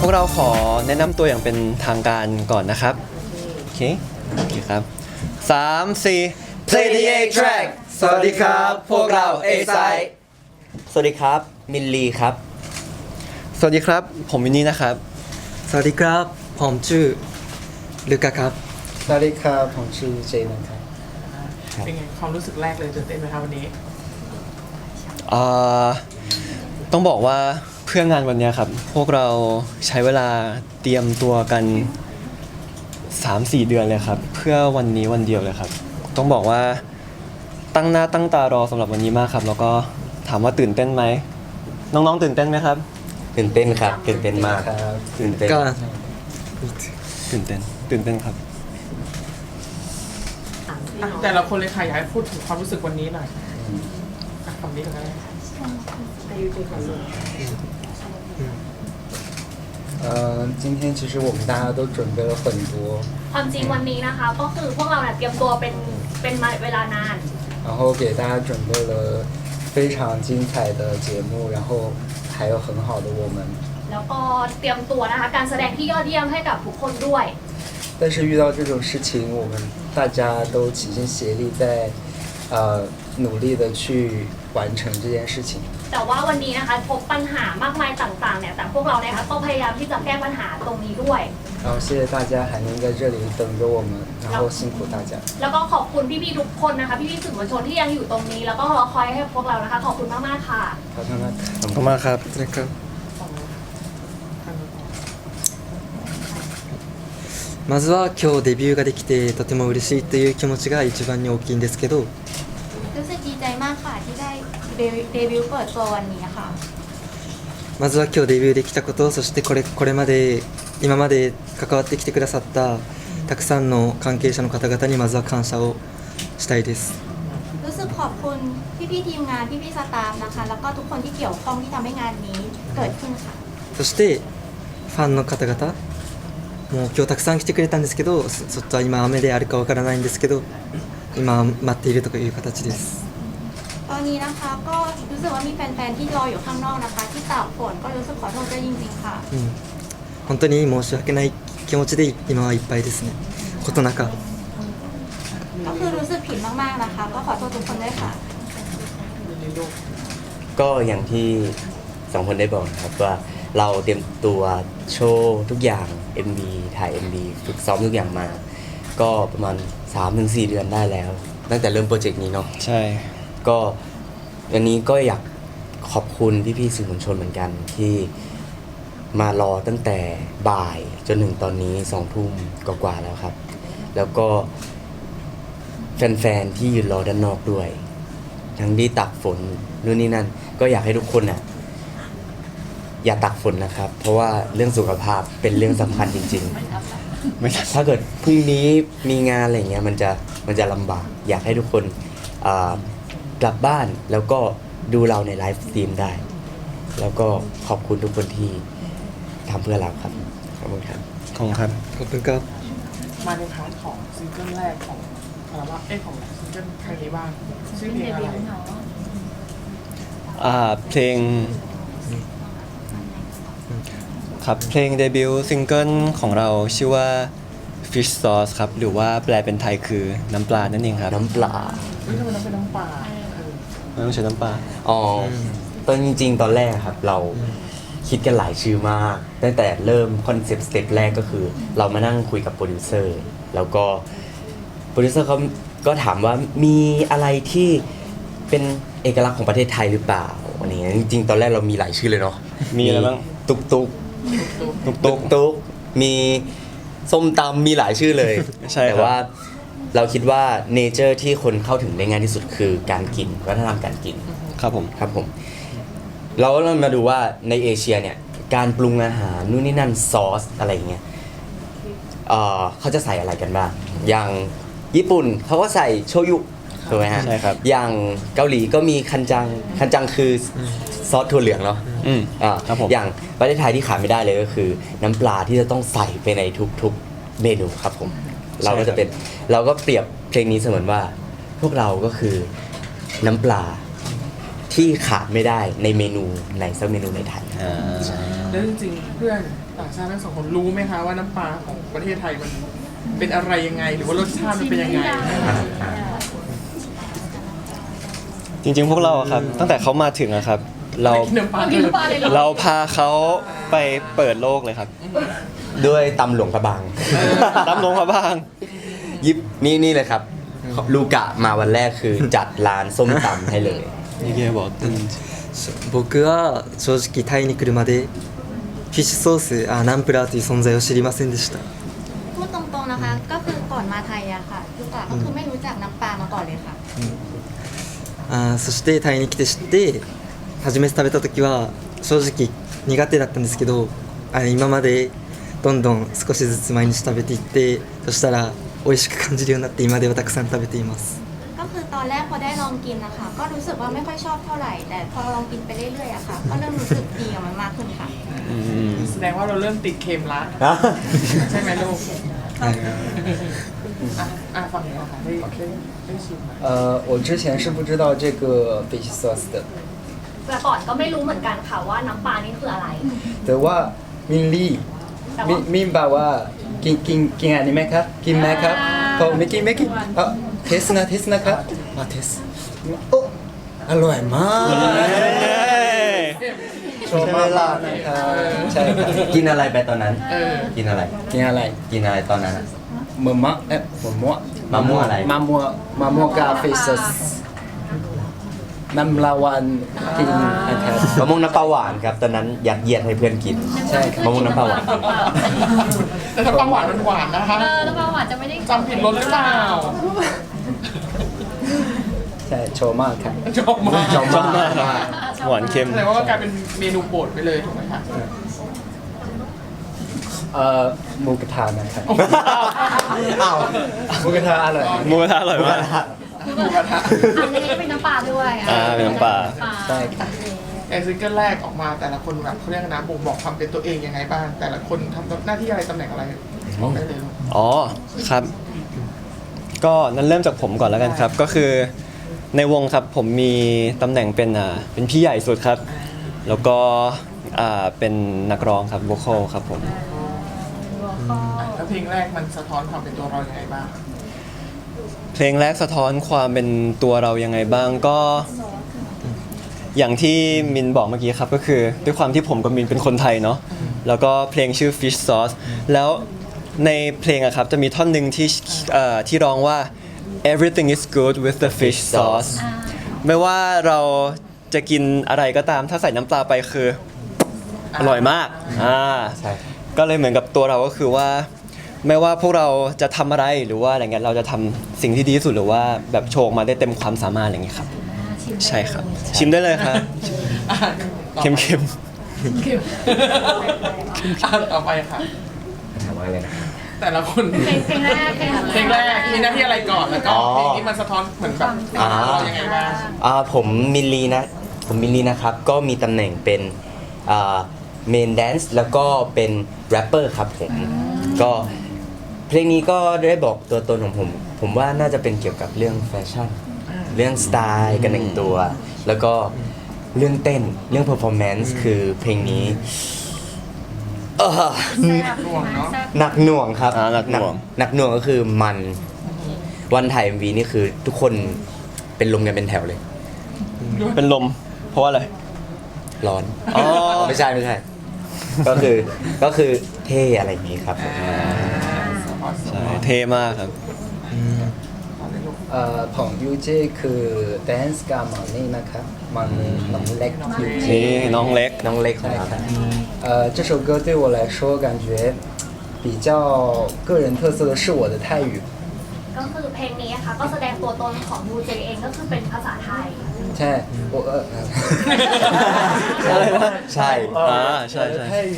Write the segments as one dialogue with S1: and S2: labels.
S1: พวกเราขอแนะนำตัวอย่างเป็นทางการก่อนนะครับ โอเคโอเคครับสามสี่
S2: Play the A track สวัสดีครับ พวกเรา A side
S3: สวัสดีครับ มินลีครับ
S1: สวัสดีครับ ผมวินนี่นะครับ
S4: สวัสดีครับ ผมชื่อลูกาครับ
S2: สวัสดีครับผมชื่อเจนนะครับ
S5: เป็นไงความรู้สึกแรกเลยตื่นเต้นไหมครับวันนี้
S1: เอ่อต้องบอกว่าเพื่องานวันเนี้ยครับ พวกเราใช้เวลาเตรียมตัวกัน 3-4 เดือนเลยครับ เพื่อวันนี้วันเดียวเลยครับ ต้องบอกว่าตั้งหน้าตั้งตารอสำหรับวันนี้มากครับ แล้วก็ถามว่าตื่นเต้นไหมน้องๆตื่นเต้นไหมครับ
S3: ตื่นเต้นครับตื่นเต้นมาก
S2: ครับ
S3: ตื่นเต้น
S4: ก็
S1: ตื่นเต้นตื่นเต้นครับ
S5: อะแต่ละคนเลยค่ะอยากให้พูดถึงความรู้สึกวันนี้หน่อยอะคำนี้กันได้
S2: 呃，今天其实我们大家都准备了很多，
S6: ความจริงวันนี้นะคะ ก็คือพวกเราเนี่ยเตรียมตัวเป็นเป็นมาเวลานาน
S2: 然后给大家准备了非常精彩的节目，然后还有很好的我们。
S6: แล้วก็เตรียมตัวนะคะ การแสดงที่ยอดเยี่ยมให้กับทุกคนด้วย
S2: 但是遇到这种事情，我们大家都齐心协力在，呃，努力的去完成这件事情。
S6: แต่ว่าวันนี้นะคะพบปัญหามากมายต่างๆเนี่ยแต่พวกเราเนี่ยนะคะก็พยายามที่จะแก้ปัญหาตรงนี้ด้วย
S2: 然后谢谢大家还能在这里等着我们，然后辛苦大家。
S6: แล้วก็ขอบคุณพี่ๆทุกคนนะคะ พี่ๆสื่อมวลชนที่ยังอยู่ตรงนี้ แล้วก็รอคอยให้พวกเรานะคะ ขอบคุณมากๆค่ะ
S2: 好，看看。
S1: ขอบคุณมากครับ
S4: นะครับ
S5: ของทาง
S4: まずは今日デビューができてとても嬉しいという気持ちが一番に大きいんですけど
S7: ได้เดบิวเดบิวต์เปิดตัววันนี้ค่ะ
S4: まずは今日デビューできたことそしてこれこれまで今まで関わってきてくださったたくさんの関係者の方々にまずは感謝をしたいです
S7: รู้สึกขอบคุณพี่ๆทีมงานพี่ๆสตาฟนะคะ แล้วก็ทุกคนที่เกี่ยวข้องที่ทำให้งานนี้เกิดขึ้นค่ะ
S4: そしてファンの方々もう今日たくさん来てくれたんですけどそちょっと今雨であるかわからないんですけど今待っているという形です
S7: ตอนนี้นะคะก็รู้สึกว่ามีแฟนๆที่รออยู่ข้างนอกนะคะ ที่ตากฝนก็รู้สึกขอโทษด้วยจริงๆค่ะ
S4: うん、本当に申し訳ない気持ちで今はいっぱいですねことなか
S7: ก็คือรู้สึกผิดมากๆนะคะ ก็ขอโทษทุกคนด้วยค่ะ
S5: มินลีลูก
S3: ก็อย่างที่สองคนได้บอกนะครับว่าเราเตรียมตัวโชว์ทุกอย่าง MV ถ่าย MV ฝึกซ้อมทุกอย่างมา ก็ประมาณ 3-4 เดือนได้แล้ว ตั้งแต่เริ่มโปรเจกต์นี้เนาะ
S1: ใช่
S3: ก็วันนี้ก็อยากขอบคุณพี่ๆสื่อมวลชนเหมือนกันที่มารอตั้งแต่บ่ายจนถึงตอนนี้สองทุ่มกว่าๆแล้วครับ แล้วก็แฟนๆที่ยืนรอด้านนอกด้วย ทั้งที่ตักฝนนู่นนี่นั่น ก็อยากให้ทุกคนอะ อย่าตักฝนนะครับ เพราะว่าเรื่องสุขภาพเป็นเรื่องสำคัญจริง ๆ
S1: ไม่
S3: ถ้าเกิดพรุ่งนี้มีงานอะไรเงี้ยมันจะมันจะลำบาก อยากให้ทุกคนอ่า กลับบ้านแล้วก็ดูเราในไลฟ์สตรีมได้ แล้วก็ขอบคุณทุกคนที่ทำเพื่อเราครับ ขอบคุณครับ
S1: ขอบคุณครับ
S4: ขอบคุณครับ
S5: มาในพาร์ทของซิงเกิลแรกของอัลบั้มเอ้ยของซิงเกิลครั้งนี้บ้างชื่อเพลงอะไร
S1: อ่าเพลงครับเพลงเดบิวต์ซิงเกิลของเราชื่อว่า Fish Sauce ครับ หรือว่าแปลเป็นไทยคือน้ำปลานั่นเองครับ
S3: น้ำปลา
S5: เฮ้ยทำไมต้องเป็นน้ำปลาเออ
S1: ไม่ต้องใช้น้ำปลา
S3: อ๋ออตอนจริง ๆ ตอนแรกครับ เราคิดกันหลายชื่อมากตั้งแต่เริ่มคอนเซปต์สเต็ปแรกก็คือ เรามานั่งคุยกับโปรดิวเซอร์แล้วก็โปรดิวเซอร์เขาก็ถามว่ามีอะไรที่เป็นเอกลักษณ์ของประเทศไทยหรือเปล่าอันนี้จริงๆ ตอนแรกเรามีหลายชื่อเลยเนาะ
S1: มีอะไรบ้าง
S3: ตุกตุก
S1: ตุก
S3: ตุ
S1: ตุ
S3: ก
S1: ก
S3: ตุกมีส้มตำมีหลายชื่อเลย
S1: ใช่ครับ
S3: แต่ว่า เราคิดว่าเนเจอร์ที่คนเข้าถึงได้ง่ายที่สุดคือการกินวัฒนธรรมการกิน
S1: ครับผม
S3: ครับผม เราก็มาดูว่าในเอเชียเนี่ยการปรุงอาหารนู่นนี่นั่นซอสอะไรเงี้ยเอ่อเขาจะใส่อะไรกันบ้าง อย่างญี่ปุ่นเขาก็ใส่โชยุถูกไหมฮะ
S1: ใช่ครับ
S3: อย่างเกาหลีก็มีคันจัง คันจังคือซอสถั่วเหลืองเนาะ
S1: อืม
S3: อ่า
S1: ครับผม
S3: อย่างประเทศไทยที่ขาดไม่ได้เลยก็คือ น้ำปลาที่จะต้องใส่ไปในทุกๆเมนูครับผม เราก็จะเป็นเราก็เปรียบเพลงนี้เสมือนว่า พวกเราก็คือน้ำปลาที่ขาดไม่ได้ในเมนูไหนสักเมนูในไทย
S1: อ่า
S5: แล้วจริงๆเพื่อนต่างชาติทั้งสองคนรู้ไหมคะว่าน้ำปลาของประเทศไทยมันเป็นอะไรยังไง หรือว่ารสชาติมันเป็นยังไง
S1: จริงๆ พวกเราอะครับ ตั้งแต่เขามาถึงอะครับ เรา
S5: กินน้ำปลา
S6: กินน้ำปลาเลยเหรอ
S1: เราพาเขาไปเปิดโลกเลยครับ
S3: ด้วยตำหลวงกระบาง
S1: ตำหลวงกระบาง
S3: ยิบนี่นี่เลยครับ ลูกะมาวันแรกคือจัดร้านส้มตำให้เลย
S1: 이게 뭐 어떤지
S4: 僕は正直タイに来るまでフィッシュソースあナンプラーという存在を知りませんでした
S7: พูดตรงๆนะคะ ก็คือก่อนมาไทยอะค่ะลูกอะก็คือไม่รู้จักน้ำปลามาก่อนเลยค่ะ
S4: あそしてタイに来て知って初めて食べた時は正直苦手だったんですけどあ今までどんどん少しずつ毎日食べていってそしたら美味しく感じるようになって今ではたくさん食べています
S7: ก็คือตอนแรกพอได้ลองกินนะคะ ก็รู้สึกว่าไม่ค่อยชอบเท่าไหร่ แต่พอลองกินไปเรื่อยๆอะค่ะ ก็เริ่มรู้สึกดีกับมันมากขึ้นค่ะ
S1: อืม
S5: แสดงว่าเราเริ่มติดเค็มละใช่ไหมลูก
S4: はい
S5: อ่ะอ่ะฝั่งนี้นะคะได้ได้ได้ชิมไหม
S2: 呃，我之前是不知道这个 fish sauce 的，
S6: แต่ก่อนก็ไม่รู้เหมือนกันค่ะว่าน้ำปลานี่คืออะไร
S2: แต่ว่ามินลี่
S6: แต่
S2: มิ
S6: ว่า
S2: มินบอกว่ากินกินกินอันนี้ไหมครับ กินไหมครับผมไม่กินไม่กินเอะเทสนะเทสนะครับมาเทสโอ้อร่อยมากชอบมากนะครับใช่ครับ
S3: กินอะไรไปตอนนั้น
S5: เออ
S3: กินอะไร
S2: กินอะไร
S3: กินอะไรตอนนั้นอะ
S2: มะมะเอ๊ะมะม่วง
S3: มะม่วงอะไร
S2: มะม่วงมะม่วงกา fish sauce น้ำลาวันกินนะครับ
S3: มะม่วงน้ำปลาหวานครับ ตอนนั้นยัดเยียดให้เพื่อนกิน
S2: ใช่ครับ
S3: มะม่วงน้ำปลาหวาน
S5: แต่ถ้าปลาหวานมันหวานนะคะ
S6: เออน้ำปลาหวานจะไม่ได้
S5: จำผิดรสหรือเปล่า
S2: ใช่โชว์มากครับ
S5: ชอบมาก
S3: ชอบมาก
S1: หวานเค็ม
S5: แสดงว่ามันกลายเป็นเมนูโปรดไปเลยถูกไหมคะ
S2: เอ่อหมูกระทะนะครับ
S3: อ้าว
S2: หมูกระทะอร่อย
S1: หมูกระทะอร่อยมาก
S5: หมูกระทะ
S6: อันนี้ก็เป็นน้ำปลาด้วย
S1: อ่าเป็นน้ำปลา
S2: ใช่ครับ
S5: ไอซิงเกิลแรกออกมาแต่ละคนแบบเขาเรียกนะบ่งบอกความเป็นตัวเองยังไงบ้าง แต่ละคนทำหน้าที่อะไรตำแหน่งอะไรบอกได้เลยลูก
S1: อ๋อครับ ก็นั้นเริ่มจากผมก่อนแล้วกันครับ ก็คือในวงครับผมมีตำแหน่งเป็นอ่าเป็นพี่ใหญ่สุดครับ แล้วก็อ่าเป็นนักร้องครับ v o c a l ครับผม
S5: แล้วเพลงแรกมันสะท้อนความเป็นตัวเรายังไงบ้าง
S1: เพลงแรกสะท้อนความเป็นตัวเรายังไงบ้างก็ อย่างที่มินบอกเมื่อกี้ครับก็คือ ด้วยความที่ผมกับมินเป็นคนไทยเนาะแล้วก็เพลงชื่อ Fish Sauce แล้วในเพลงอะครับจะมีท่อนหนึ่งที่เอ่อที่ร้องว่า everything is good with the fish sauce ไม่ว่าเราจะกินอะไรก็ตามถ้าใส่น้ำปลาไปคืออร่อยมากอ่า
S3: ใช่
S1: ก็เลยเหมือนกับตัวเราก็คือว่า ไม่ว่าพวกเราจะทำอะไรหรือว่าอะไรเงี้ยเราจะทำสิ่งที่ดีที่สุดหรือว่าแบบโชว์ออกมาได้เต็มความสามารถอะไรเงี้ยครับ ใช่ครับ ชิมได้เลยครับ
S5: อะ
S1: เค็ม
S5: อะต่อไปค่ะ
S3: ถามว่าอะไรนะ
S5: แต่ละคน
S6: เพลงเพลงแรกเพลง
S5: เพลงแรกมีหน้าที่อะไรก่อนแล้วก็
S3: อ๋อ
S5: เพลงนี้มันสะท้อนเหมือนแบบเป็นตัวเรายังไงบ้าง
S3: อ่าผมมิลลีนะ ผมมิลลีนะครับ ก็มีตำแหน่งเป็นเมนแดนซ์แล้วก็เป็นแรปเปอร์ครับผม ก็ เพลงนี้ก็ได้บอกตัวตนของผม ผมว่าน่าจะเป็นเกี่ยวกับเรื่องแฟชั่น เรื่องสไตล์การแต่งตัว แล้วก็เรื่องเต้นเรื่องเพอร์ฟอร์แมนซ์คือเพลงนี้เอ่อ
S5: ห่วงเนาะ
S3: หนักหน่วงครับ
S1: อ่าหนักหน่วง
S3: หนักหน่วงก็คือมันวันถ่าย MV นี่คือทุกคนเป็นลมกันเป็นแถวเลย
S1: ๆเป็นลม เพราะว่าอะไร
S3: ร้อน
S1: อ๋อ
S3: ไม่ใช่ไม่ใช่ ก็คือก็คือเท่อะไรอย่างนี้ครับผม
S1: ใช่เท่มากครับ
S2: เอ่อของยูเจคือ dance กับมันนี่นะครับมันน้องเล็กยูเจ
S1: นี่น้องเล็ก
S3: น้องเล็กของเรา
S2: 呃，这首歌对我来说，感觉比较个人特色的是我的泰语。
S6: ก็คือเพลงนี้ค่ะก็แสดงตัวตนของยูเจเองก็คือเป็นภาษาไทย
S2: ใช่我呃，
S1: อะไรนะ
S3: ใช่
S1: 啊是
S2: 我的
S1: 是
S2: 泰语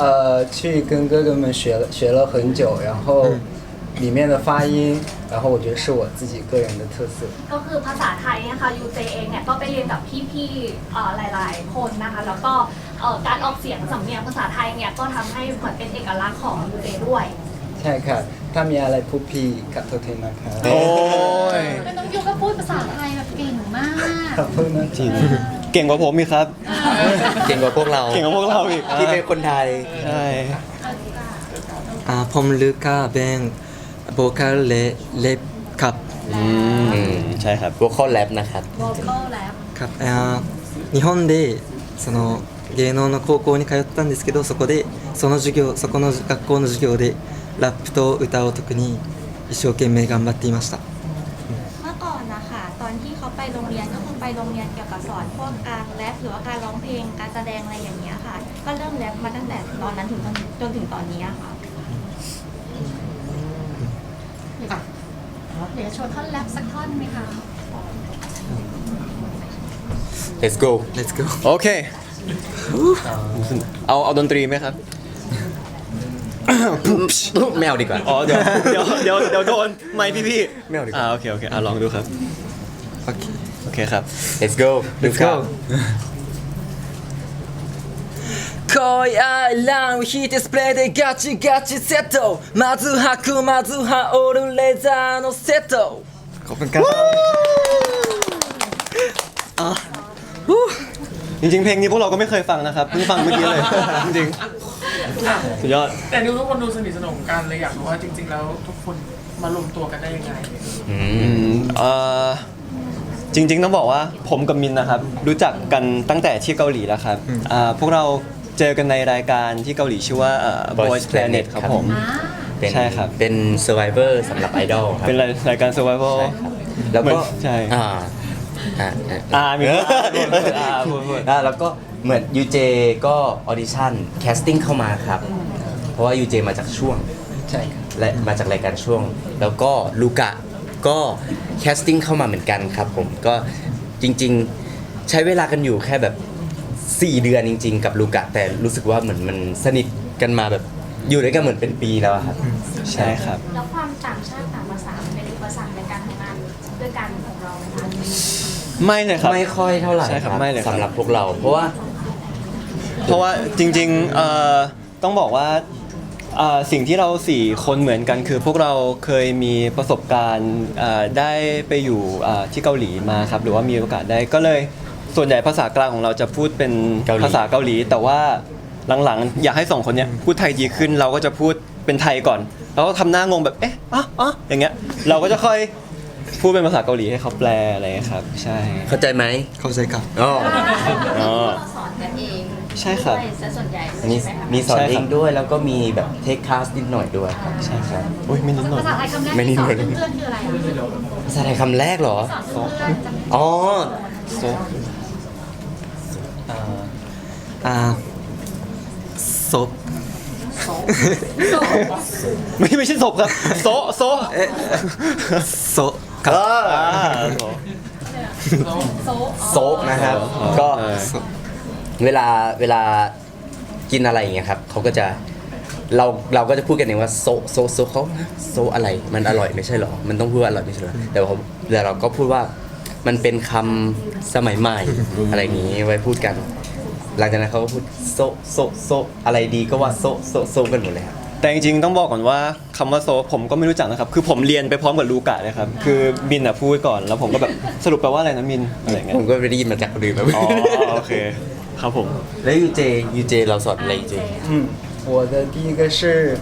S2: 呃，去跟哥哥们学了学了很久，然后里面的发音，然后我觉得是我自己个人的特色。
S6: ก็คือภาษาไทยเนะคะยูเจเองเนี่ยก็ไปเรียนกับพี่ๆเอ่อหลาย ๆ คนนะคะ แล้วก็เอ่อการออกเสียงสำเนียงภาษาไทยเนี่ยก็ทำให้เหมือนเป็นเอกลักษณ์ของยูเจด้วย
S2: ใช่ครับถ้ามีอะไรพูดพี่กับโทษทีนะครับ
S1: โอ้ย
S6: น้องยูก็พูดภาษาไทยแบบเก่งมาก
S2: ขอบคุณนะ
S1: จริง เก่งกว่าผมอีกครับ
S3: เก่งกว่าพวกเรา
S1: เก่งกว่าพวกเราอีก
S3: ที่เป็นคนไทย
S1: ใช่
S4: อ่าผมลูกาเป็นโวคาลเลเลปครับ
S1: อืมใช่ครับ
S3: พวกข้อแรปนะครับ
S6: vocal rap
S4: ครับあー日本でその芸能の高校に通ったんですけどそこでその授業そこの学校の授業で ラップと歌を特に一生懸命頑張っていました
S7: เมื่อก่อนนะคะตอนที่เขาไปโรงเรียนก็คือไปโรงเรียนเกี่ยวกับสอนพวกการแรปหรือว่าการร้องเพลงการแสดงอะไรอย่างเงี้ยค่ะ ก็เริ่มแรปมาตั้งแต่ตอนนั้นถึงตอนจนถึงตอนนี้อะค่ะ
S5: อ่ะ
S6: เดี๋ยวโชว์ท่อนแรปสักท่อนไหมคะ
S3: let's go
S4: Let's go
S1: โอเค เอาเอาดนตรีไหมครับ
S3: ไม่เอาดีกว่า
S1: อ๋อเดี๋ยวเดี๋ยวเดี๋ยวเดี๋ยวโดนไม่พี่พี่ๆ
S3: ไม่เอาดีกว่า
S1: อ่าโอเคโอเคอ่าลองดูครับ
S4: OK
S1: โอเคครับ
S3: let's go
S4: Let's go 恋愛ランを引いてスプレーでガチガチセットまず吐くまず羽織るレザーのセットขอบคุณครับ
S1: จริงๆ เพลงนี้พวกเราก็ไม่เคยฟังนะครับเพิ่งฟังเมื่อกี้เลย จริงๆ สุดยอด
S5: แต่ดูทุกคนดูสนิทสนมกันเลยอยากรู้ว่าจริง ๆ แล้วทุกคนมารวมตัวกันได้ยังไง
S3: อื
S1: อื
S3: ม
S1: มเอ่อจริงๆต้องบอกว่าผมกับมินนะครับ รู้จักกันตั้งแต่ที่เกาหลีแล้วครับอ่าพวกเราเจอกันในรายการที่เกาหลีชื่อว่าเอ่อ
S3: Boys
S1: Boys Planet
S3: Planet
S1: ครับ
S3: ครับ
S1: ผม
S3: เป็น
S1: ใช่ครับ
S3: เป็น survivor สำหรับไอดอลครับ
S1: เป็นรายการ survival
S3: ใช่ครับแล้ว
S1: เหมื
S3: ก็
S1: อนใช่
S3: อ่าอ่าอ่า
S1: อ่ามีพูดพูดอ่าพูดพูด
S3: อ่าแล้วก็ เหมือนยูเจก็ออดิชั่นแคสติ้งเข้ามาครับ เพราะว่ายูเจมาจากช่วง
S2: ใช่ครับ
S3: และมาจากรายการช่วง แล้วก็ลูกะก็แคสติ้งเข้ามาเหมือนกันครับผมก็จริงๆใช้เวลากันอยู่แค่แบบ 4 เดือนจริง ๆ กับลูกะแต่รู้สึกว่าเหมือนมันสนิทกันมาแบบอยู่ด้วยกันเหมือนเป็นปีแล้วอะครับ
S1: ใช่ครับ
S6: แล้วความต่างชาติต่างภาษาเป็นอุปสรรคในการทำงานด้วยกันของเราไหมคะ
S1: ไม่เลยครับ
S3: ไม่ค่อยเท่าไหร่
S1: ใช่ครับไม่เลยครับ
S3: สำหรับพวกเรา เพราะว่า
S1: เพราะว่าจริงๆเอ่อต้องบอกว่าเอ่อสิ่งที่เราสี่คนเหมือนกันคือ พวกเราเคยมีประสบการณ์เอ่อได้ไปอยู่เอ่อที่เกาหลีมาครับหรือว่ามีโอกาสได้ก็เลยส่วนใหญ่ภาษากลางของเราจะพูดเป็น
S3: เกาหลี
S1: ภาษาเกาหลี แต่ว่าหลังๆ อยากให้สองคนเนี้ยพูดไทยดีขึ้นเราก็จะพูดเป็นไทยก่อน แล้วก็ทำหน้างงแบบเอ๊ะอ๋ออ๋ออย่างเงี้ยเราก็จะค่อยพูดเป็นภาษาเกาหลีให้เขาแปลอะไรอย่างเงี้ยครับ ใช่
S3: เข้าใจไหม
S4: เข้าใจครับ
S3: อ๋อ
S1: อ๋อ
S6: เราสอนกันเอง
S1: ใช่ครับ
S6: ด้วยซะส่วนใหญ่เลย
S3: มี
S6: ใช่ไหมคะ
S3: มีสอน
S1: ใช่
S3: เอ
S1: ครับ
S3: งด้วยแล้วก็มีแบบเทคคลาสนิดหน่อยด้วยครับ
S1: ใช่ครับ อุ้ยไม่นิดหน่อย
S6: ภาษาไทยคำแรก
S3: ไม่นิ
S6: ที่
S3: ด
S6: สอน
S3: หน่อย
S6: เพื่อนๆคืออะไรอะ
S3: ภาษาไทยคำแรกเหรอ
S6: สอนเพื่อนๆจำไม่ได้
S3: อ๋อ
S1: โซ
S4: อ่าศพ
S1: ไม่ไม่ใช่ศพครับ โซะโซะ
S4: ศพครับ
S1: อ่าโซะ
S6: โซะ
S3: โซะนะครับ ก็
S1: เออ
S3: เวลาเวลากินอะไรอย่างเงี้ยครับเขาก็จะเราเราก็จะพูดกันเองว่าโซะโซะโซะเขาโซะอะไรมันอร่อยไม่ใช่เหรอ มันต้องพูดว่าอร่อยไม่ใช่เหรอแต่ว่าแต่เราก็พูดว่ามันเป็นคำสมัยใหม่อะไรอย่างงี้ไว้พูดกัน หลังจากนั้นเขาก็พูดโซะโซะโซะอะไรดีก็ว่าโซะโซะโซะกันหมดเลยครับ
S1: แต่จริงๆต้องบอกก่อนว่าคำว่าโซะผมก็ไม่รู้จักนะครับ คือผมเรียนไปพร้อมกับลูกะเลยครับ คือมินอะพูดก่อนแล้วผมก็แบบสรุปแปลว่าอะไรนะมินอะไรอย่างเงี้ย
S3: ผมก็ไม่ได้ยินมาจากคนอื่นแบบ
S1: อ๋อโอเค ครับผม
S3: แล้วยูเจยูเจเราสอนอะไรยูเจ
S2: 嗯，我的第一个是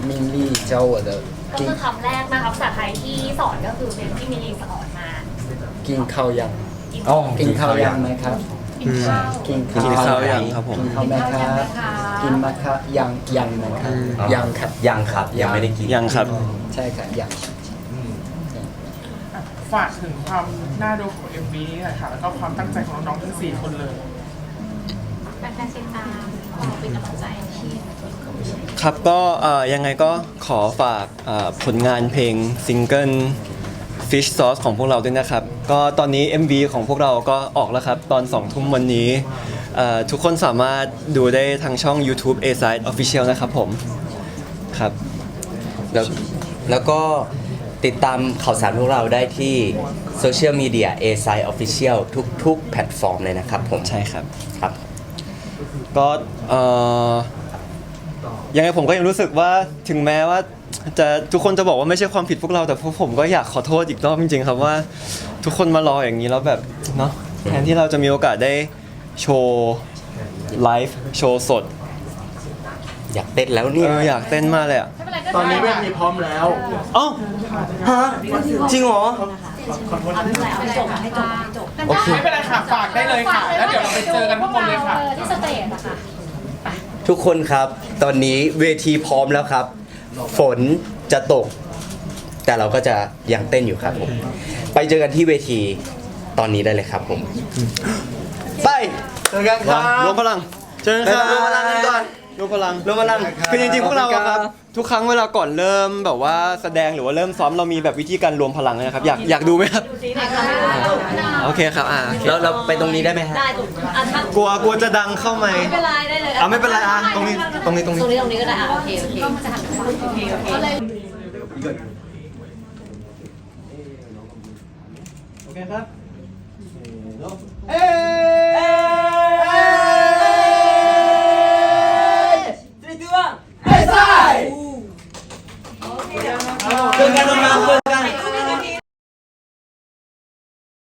S2: 敏丽教我的
S6: ก็คือคำแรกนะคะภาษาไทยที่สอนก็คือเป็นที่มิลลีสอนมา
S2: กินข้าวยัง
S3: อ๋อ
S2: กินข้าวยังไหมครับ
S6: กินข้าว
S2: กิน
S1: กินข้าวยังครับผม
S2: กินข้าวไหมครับ กินมะครับยังยังไหมครับยังครับ
S3: ยังครับยังไม่ได้กิน
S1: ยังครับ
S2: ใช่ครับยัง
S5: ฝากถึงความน่าดูของ MV นี้หน่อยค่ะ แล้วก็ความตั้งใจของน้องๆทั้งสี่คนเลย
S6: แฟนๆติดตามเราเป็นกำลังใจให้
S1: ครับก็เอ่อยังไงก็ขอฝากเอ่อผลงานเพลงซิงเกิล Fish Sauce ของพวกเราด้วยนะครับ ก็ตอนนี้ MV ของพวกเราก็ออกแล้วครับ ตอน2ทุ่มวันนี้เอ่อทุกคนสามารถดูได้ทางช่อง YouTube A Side Official นะครับผม ครับ
S3: แล้วแล้วก็ติดตามข่าวสารพวกเราได้ที่โซเชียลมีเดีย A s i Official ทุก ๆ แพลตฟอร์มเลยนะครับผม
S1: ใช่ครับ
S3: ครับ
S1: ก็เอ่อยังไงผมก็ยังรู้สึกว่าถึงแม้ว่าจะทุกคนจะบอกว่าไม่ใช่ความผิดพวกเราแต่พวกผมก็อยากขอโทษอีกรอบจริงๆครับว่า ทุกคนมารออย่างนี้แล้วแบบเนาะแทนที่เราจะมีโอกาสได้โชว์ไลฟ์โชว์สด
S3: อยากเต้นแล้ว
S1: เอ
S3: เนี่ย
S1: ออยากเต้นมากเลยอะ
S6: ไม่เป็นไรก็
S5: ตอนนี้เว
S6: ได้
S5: ทีพร้อมแล้ว
S1: เอ้าฮะจริงเหรอ
S6: จบให้จบให้จบ
S3: โอเค
S5: ไม่เป็นไรค่ะฝากได้เลยค่ะ แล้วเดี๋ยวเราไปเจอกันข้างบนเลยค่ะ
S6: ที่สเตจอะค่ะ
S3: ทุกคนครับ ตอนนี้เวทีพร้อมแล้วครับ ฝนจะตก แต่เราก็จะยังเต้นอยู่ครับผม ไปเจอกันที่เวทีตอนนี้ได้เลยครับผม ไป
S2: เจอกันครับ
S1: รวมพลัง เจอกันครับ
S2: รวมพลังกันก่อน
S1: รวมพลัง
S2: รวมพลัง
S1: คือจริงๆพวกเราอะครับ ทุกครั้งเวลาก่อนเริ่มแบบว่าแสดงหรือว่าเริ่มซ้อมเรามีแบบวิธีการรวมพลังนะครับ อยากอยากดูไหมครับโอเคครับอ่า
S3: แล้วเราไปตรงนี้ได้ไหมฮะ
S6: ได้ถูกอะถ้าก
S1: ลัวกลัวจะดังเข้าไหม
S6: ไม่เป็นไรได้เลย
S1: อะไม่เป็นไรอะตรงนี้ตรงนี้ตรงนี้
S6: ตรงนี้ตรงนี้ก็ได้อะโอเคโอเคก็มันจะหันขวาโอเคโอเคก็เลย
S1: โอเคครับ
S2: เจอ